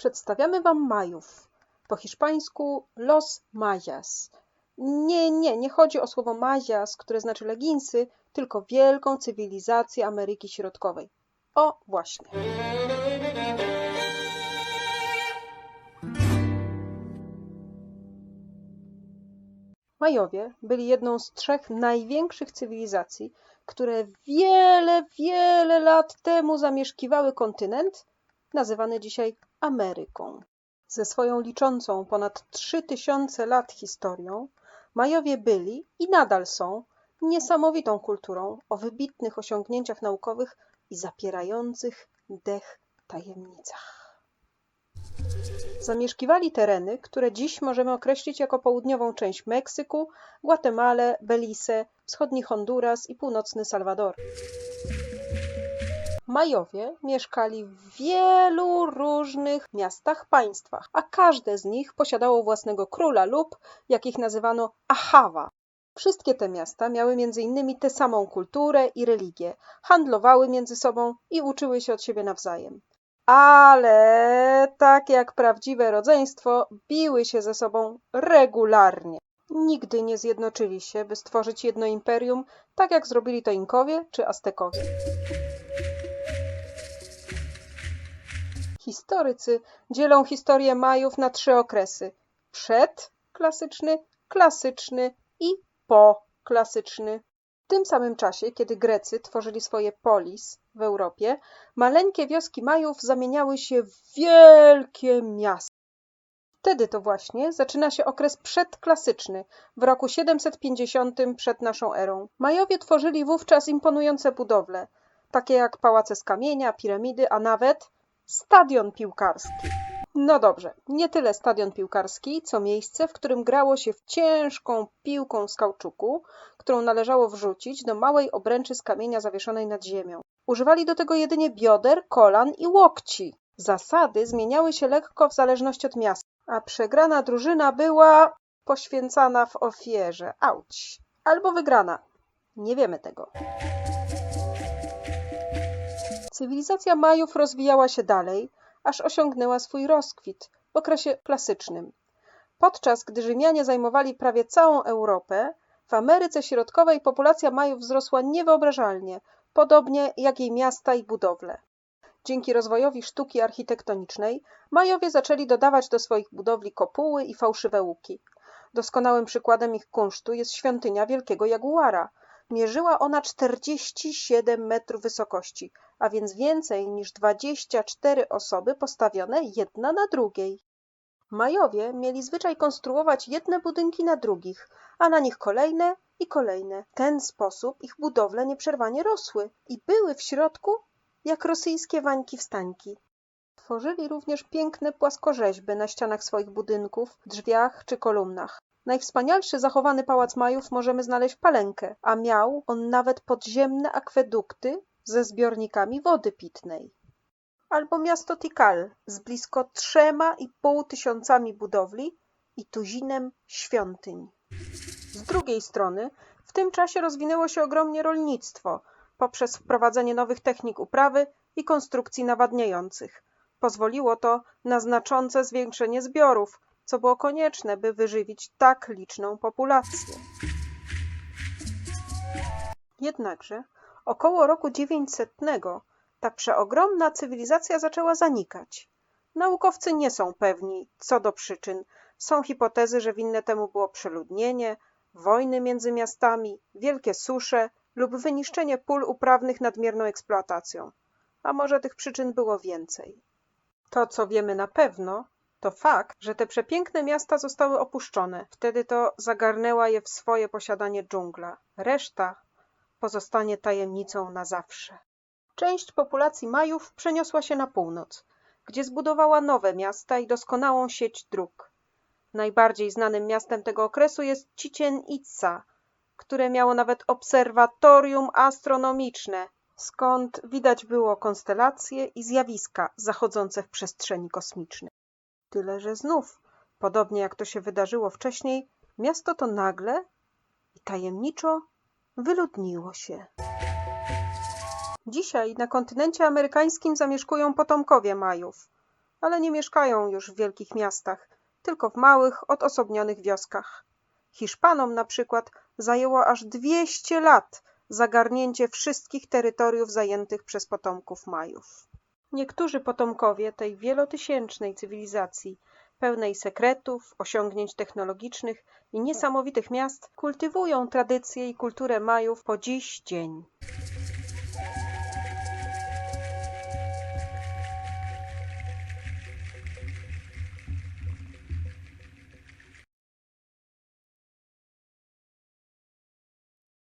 Przedstawiamy Wam Majów, po hiszpańsku Los Mayas. Nie, nie, nie chodzi o słowo Mayas, które znaczy leginsy, tylko wielką cywilizację Ameryki Środkowej. O, właśnie. Majowie byli jedną z trzech największych cywilizacji, które wiele, wiele lat temu zamieszkiwały kontynent, nazywany dzisiaj Ameryką. Ze swoją liczącą ponad 3000 lat historią, Majowie byli i nadal są niesamowitą kulturą o wybitnych osiągnięciach naukowych i zapierających dech tajemnicach. Zamieszkiwali tereny, które dziś możemy określić jako południową część Meksyku, Gwatemalę, Belize, wschodni Honduras i północny Salwador. Majowie mieszkali w wielu różnych miastach, państwach, a każde z nich posiadało własnego króla lub, jak ich nazywano, Ahawa. Wszystkie te miasta miały między innymi tę samą kulturę i religię, handlowały między sobą i uczyły się od siebie nawzajem. Ale, tak jak prawdziwe rodzeństwo, biły się ze sobą regularnie. Nigdy nie zjednoczyli się, by stworzyć jedno imperium, tak jak zrobili to Inkowie czy Aztekowie. Historycy dzielą historię Majów na trzy okresy: przed klasyczny, klasyczny i po-klasyczny. W tym samym czasie, kiedy Grecy tworzyli swoje polis w Europie, maleńkie wioski Majów zamieniały się w wielkie miasta. Wtedy to właśnie zaczyna się okres przedklasyczny, w roku 750 przed naszą erą. Majowie tworzyli wówczas imponujące budowle, takie jak pałace z kamienia, piramidy, a nawet stadion piłkarski. No dobrze, nie tyle stadion piłkarski, co miejsce, w którym grało się w ciężką piłką z kauczuku, którą należało wrzucić do małej obręczy z kamienia zawieszonej nad ziemią. Używali do tego jedynie bioder, kolan i łokci. Zasady zmieniały się lekko w zależności od miasta, a przegrana drużyna była poświęcana w ofierze. Auć. Albo wygrana. Nie wiemy tego. Cywilizacja Majów rozwijała się dalej, aż osiągnęła swój rozkwit w okresie klasycznym. Podczas gdy Rzymianie zajmowali prawie całą Europę, w Ameryce Środkowej populacja Majów wzrosła niewyobrażalnie, podobnie jak jej miasta i budowle. Dzięki rozwojowi sztuki architektonicznej Majowie zaczęli dodawać do swoich budowli kopuły i fałszywe łuki. Doskonałym przykładem ich kunsztu jest świątynia Wielkiego Jaguara. Mierzyła ona 47 metrów wysokości, a więc więcej niż 24 osoby postawione jedna na drugiej. Majowie mieli zwyczaj konstruować jedne budynki na drugich, a na nich kolejne i kolejne. W ten sposób ich budowle nieprzerwanie rosły i były w środku jak rosyjskie wańki wstańki. Tworzyli również piękne płaskorzeźby na ścianach swoich budynków, drzwiach czy kolumnach. Najwspanialszy zachowany pałac Majów możemy znaleźć w Palenkę, a miał on nawet podziemne akwedukty ze zbiornikami wody pitnej. Albo miasto Tikal z blisko trzema i pół tysiącami budowli i tuzinem świątyń. Z drugiej strony w tym czasie rozwinęło się ogromnie rolnictwo poprzez wprowadzenie nowych technik uprawy i konstrukcji nawadniających. Pozwoliło to na znaczące zwiększenie zbiorów, co było konieczne, by wyżywić tak liczną populację. Jednakże około roku 900 ta przeogromna cywilizacja zaczęła zanikać. Naukowcy nie są pewni co do przyczyn. Są hipotezy, że winne temu było przeludnienie, wojny między miastami, wielkie susze lub wyniszczenie pól uprawnych nadmierną eksploatacją. A może tych przyczyn było więcej. To, co wiemy na pewno, to fakt, że te przepiękne miasta zostały opuszczone. Wtedy to zagarnęła je w swoje posiadanie dżungla. Reszta pozostanie tajemnicą na zawsze. Część populacji Majów przeniosła się na północ, gdzie zbudowała nowe miasta i doskonałą sieć dróg. Najbardziej znanym miastem tego okresu jest Chichen Itza, które miało nawet obserwatorium astronomiczne, skąd widać było konstelacje i zjawiska zachodzące w przestrzeni kosmicznej. Tyle, że znów, podobnie jak to się wydarzyło wcześniej, miasto to nagle i tajemniczo wyludniło się. Dzisiaj na kontynencie amerykańskim zamieszkują potomkowie Majów. ale nie mieszkają już w wielkich miastach, tylko w małych, odosobnionych wioskach. Hiszpanom na przykład zajęło aż 200 lat zagarnięcie wszystkich terytoriów zajętych przez potomków Majów. Niektórzy potomkowie tej wielotysięcznej cywilizacji, pełnej sekretów, osiągnięć technologicznych i niesamowitych miast, kultywują tradycje i kulturę Majów po dziś dzień.